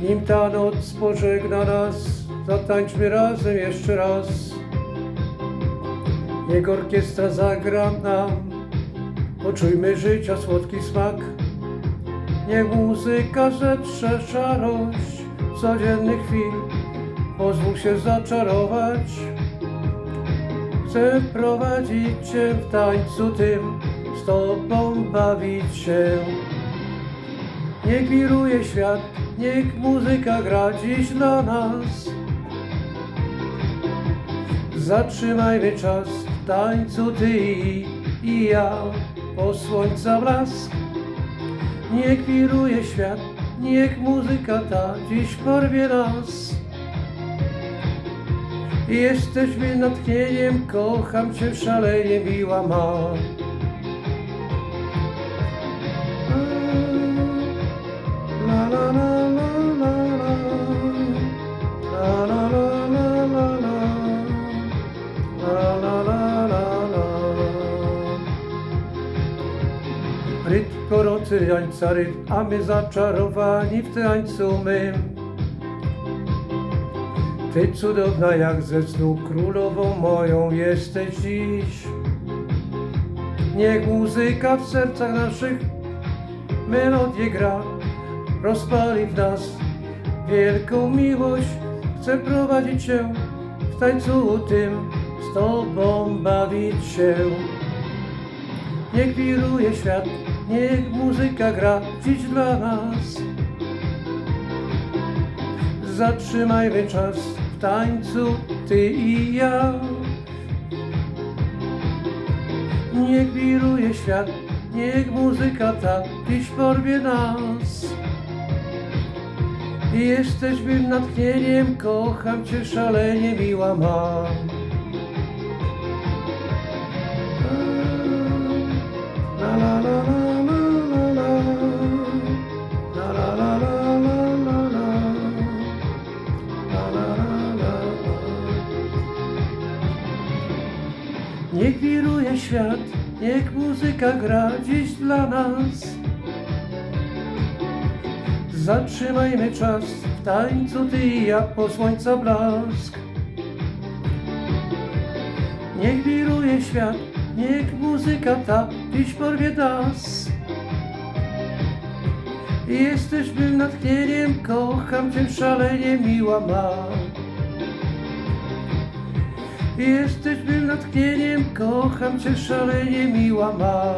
Nim ta noc pożegna nas, zatańczmy razem jeszcze raz. Niech orkiestra zagra nam, poczujmy życia słodki smak. Niech muzyka zetrze szarość codziennych chwil, pozwól się zaczarować. Chcę prowadzić Cię w tańcu tym, z Tobą bawić się. Niech wiruje świat, niech muzyka gra dziś dla nas. Zatrzymajmy czas w tańcu Ty i, ja, po słońca blask. Niech wiruje świat, niech muzyka ta dziś porwie nas. Jesteśmy natchnieniem, kocham Cię szalenie, miła ma. Rytm gorący jańca rytm, a my zaczarowani w tańcu mym. Ty cudowna jak ze snu, królową moją jesteś dziś. Niech muzyka w sercach naszych melodię gra, rozpali w nas wielką miłość. Chcę prowadzić się w tańcu tym, z Tobą bawić się. Niech wiruje świat, niech muzyka gra dziś dla nas. Zatrzymajmy czas w tańcu, Ty i ja. Niech wiruje świat, niech muzyka ta dziś porwie nas. Jesteśmy natchnieniem, kocham Cię szalenie, miła ma. Niech wiruje świat, niech muzyka gra dziś dla nas. Zatrzymajmy czas w tańcu ty i ja po słońca blask. Niech wiruje świat, niech muzyka ta dziś porwie nas. Jesteśmy natchnieniem, kocham Cię szalenie, miła ma. Jesteśmy natchnieniem, kocham Cię szalenie, miła ma.